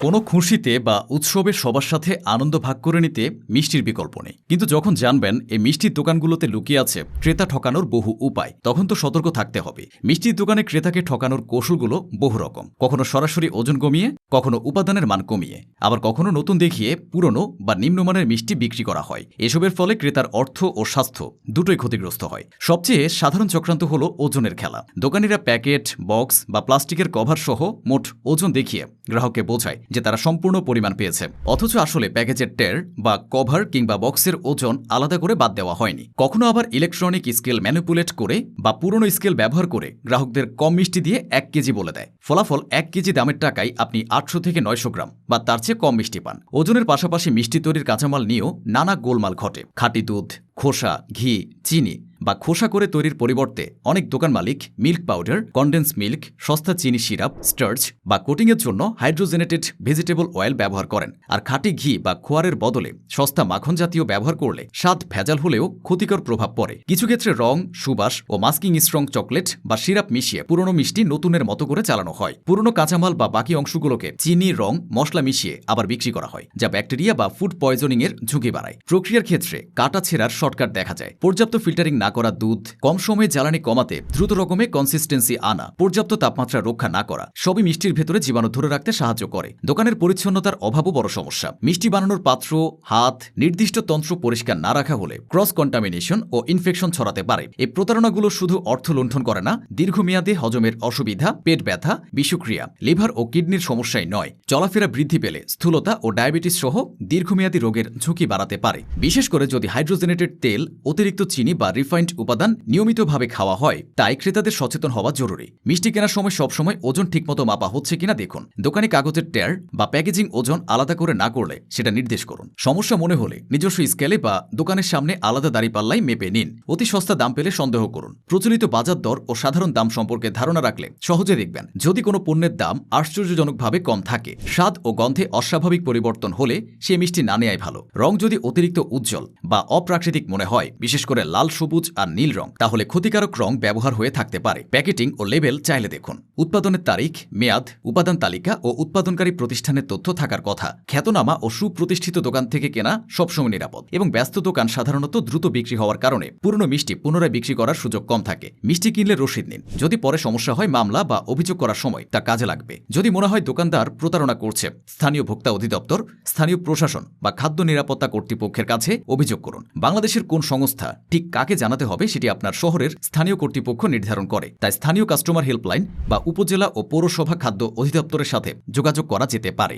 কোনো খুশিতে বা উৎসবে সবার সাথে আনন্দ ভাগ করে নিতে মিষ্টির বিকল্প নেই। কিন্তু যখন জানবেন এই মিষ্টির দোকানগুলোতে লুকিয়ে আছে ক্রেতা ঠকানোর বহু উপায়, তখন তো সতর্ক থাকতে হবে। মিষ্টির দোকানে ক্রেতাকে ঠকানোর কৌশলগুলো বহু রকম। কখনো সরাসরি ওজন কমিয়ে, কখনো উপাদানের মান কমিয়ে। আবার কখনো নতুন দেখিয়ে পুরনো বা নিম্নমানের মিষ্টি বিক্রি করা হয়। এসবের ফলে ক্রেতার অর্থ ও স্বাস্থ্য দুটোই ক্ষতিগ্রস্ত হয়। সবচেয়ে সাধারণ চক্রান্ত হলো ওজনের খেলা। দোকানিরা প্যাকেট, বক্স বা প্লাস্টিকের কভার সহ মোট ওজন দেখিয়ে গ্রাহককে বোঝায় যে তারা সম্পূর্ণ পরিমাণ পেয়েছে। অথচ আসলে প্যাকেজের টের বা কভার কিংবা বক্সের ওজন আলাদা করে বাদ দেওয়া হয়নি। কখনো আবার ইলেকট্রনিক স্কেল ম্যানিপুলেট করে বা পুরনো স্কেল ব্যবহার করে গ্রাহকদের কম মিষ্টি দিয়ে এক কেজি বলে দেয়। ফলাফল এক কেজি দামের টাকায় আপনি আটশো থেকে নয়শো গ্রাম বা তার চেয়ে কম মিষ্টি পান। ওজনের পাশাপাশি মিষ্টি তৈরির কাঁচামাল নিয়েও নানা গোলমাল ঘটে। খাঁটি দুধ, খোসা, ঘি, চিনি বা খোসা করে তৈরির পরিবর্তে অনেক দোকান মালিক মিল্ক পাউডার কন্ডেন্স মিল্ক সস্তা চিনি সিরাপ স্টার্চ বা কোটিংয়ের জন্য হাইড্রোজেনেটেড ভেজিটেবল অয়েল ব্যবহার করেন। আর খাঁটি ঘি বা খোয়ারের বদলে সস্তা মাখন জাতীয় ব্যবহার করলে স্বাদ ভেজাল হলেও ক্ষতিকর প্রভাব পড়ে। কিছু ক্ষেত্রে রং, সুবাস ও মাস্কিং স্ট্রং চকলেট বা সিরাপ মিশিয়ে পুরনো মিষ্টি নতুনের মতো করে চালানো হয়। পুরনো কাঁচামাল বা বাকি অংশগুলোকে চিনি, রং, মশলা মিশিয়ে আবার বিক্রি করা হয়, যা ব্যাকটেরিয়া বা ফুড পয়জনিং এর ঝুঁকি বাড়ায়। প্রক্রিয়ার ক্ষেত্রে কাটা ছেঁড়ার শর্টকাট দেখা যায়। পর্যাপ্ত ফিল্টারিং না করা দুধ, কম সময়ে জ্বালানি কমাতে, দ্রুত রকমে কনসিস্টেন্সি আনা, পর্যাপ্ত তাপমাত্রা রক্ষা না করা, সবই মিষ্টির ভেতরে জীবাণু ধরে রাখতে সাহায্য করে। দোকানের পরিচ্ছন্নতার অভাবও বড় সমস্যা। মিষ্টি বানানোর পাত্র, হাত, নির্দিষ্ট তন্ত্র পরিষ্কার না রাখা হলে ক্রস কন্টামিনেশন ও ইনফেকশন ছড়াতে পারে। এই প্রতারণাগুলো শুধু অর্থ লুণ্ঠন করে না, দীর্ঘমেয়াদে হজমের অসুবিধা, পেট ব্যথা, বিষক্রিয়া, লিভার ও কিডনির সমস্যাই নয়। চলাফেরা বৃদ্ধি পেলে স্থূলতা ও ডায়াবেটিস সহ দীর্ঘমেয়াদী রোগের ঝুঁকি বাড়াতে পারে। বিশেষ করে যদি হাইড্রোজেনেটেড তেল, অতিরিক্ত চিনি বা রিফাইন্ড উপাদান নিয়মিতভাবে খাওয়া হয়, তাই ক্রেতাদের সচেতন হওয়া জরুরি। মিষ্টি কেনার সময় সবসময় ওজন ঠিকমতো মাপা হচ্ছে কিনা দেখুন। দোকানে কাগজের ট্যার বা প্যাকেজিং ওজন আলাদা করে না করলে সেটা নির্দেশ করুন। সমস্যা মনে হলে নিজস্ব স্কেলে বা দোকানের সামনে আলাদা দাঁড়িপাল্লাই মেপে নিন। অতি সস্তা দাম পেলে সন্দেহ করুন। প্রচলিত বাজার দর ও সাধারণ দাম সম্পর্কে ধারণা রাখলে সহজে দেখবেন। যদি কোনো পণ্যের দাম আশ্চর্যজনকভাবে কম থাকে, স্বাদ ও গন্ধে অস্বাভাবিক পরিবর্তন হলে সে মিষ্টি না নেয়াই ভালো। রং যদি অতিরিক্ত উজ্জ্বল বা অপ্রাকৃতিক মনে হয়, বিশেষ করে লাল, সবুজ আর নীল রং। তাহলে ক্ষতিকারক রং ব্যবহার হয়ে থাকতে পারে। প্যাকেটিং ও লেবেল চাইলে দেখুন। উৎপাদনের তারিখ, মেয়াদ, উপাদান তালিকা ও উৎপাদনকারী প্রতিষ্ঠানের তথ্য থাকার কথা। খ্যাতনামা ও সুপ্রতিষ্ঠিত দোকান থেকে কেনা সবসময় নিরাপদ। এবং ব্যস্ত দোকান সাধারণত দ্রুত বিক্রি হওয়ার কারণে পুরনো মিষ্টি পুনরায় বিক্রি করার সুযোগ কম থাকে। মিষ্টি কিনলে রসিদ নিন। যদি পরে সমস্যা হয় মামলা বা অভিযোগ করার সময় তা কাজে লাগবে। যদি মনে হয় দোকানদার প্রতারণা করছে, স্থানীয় ভোক্তা অধিদপ্তর, স্থানীয় প্রশাসন বা খাদ্য নিরাপত্তা কর্তৃপক্ষের কাছে অভিযোগ করুন। বাংলাদেশের কোন সংস্থা, ঠিক কাকে জানাতে হবে সেটি আপনার শহরের স্থানীয় কর্তৃপক্ষ নির্ধারণ করে। তাই স্থানীয় কাস্টমার হেল্পলাইন বা উপজেলা ও পৌরসভা খাদ্য অধিদপ্তরের সাথে যোগাযোগ করা যেতে পারে।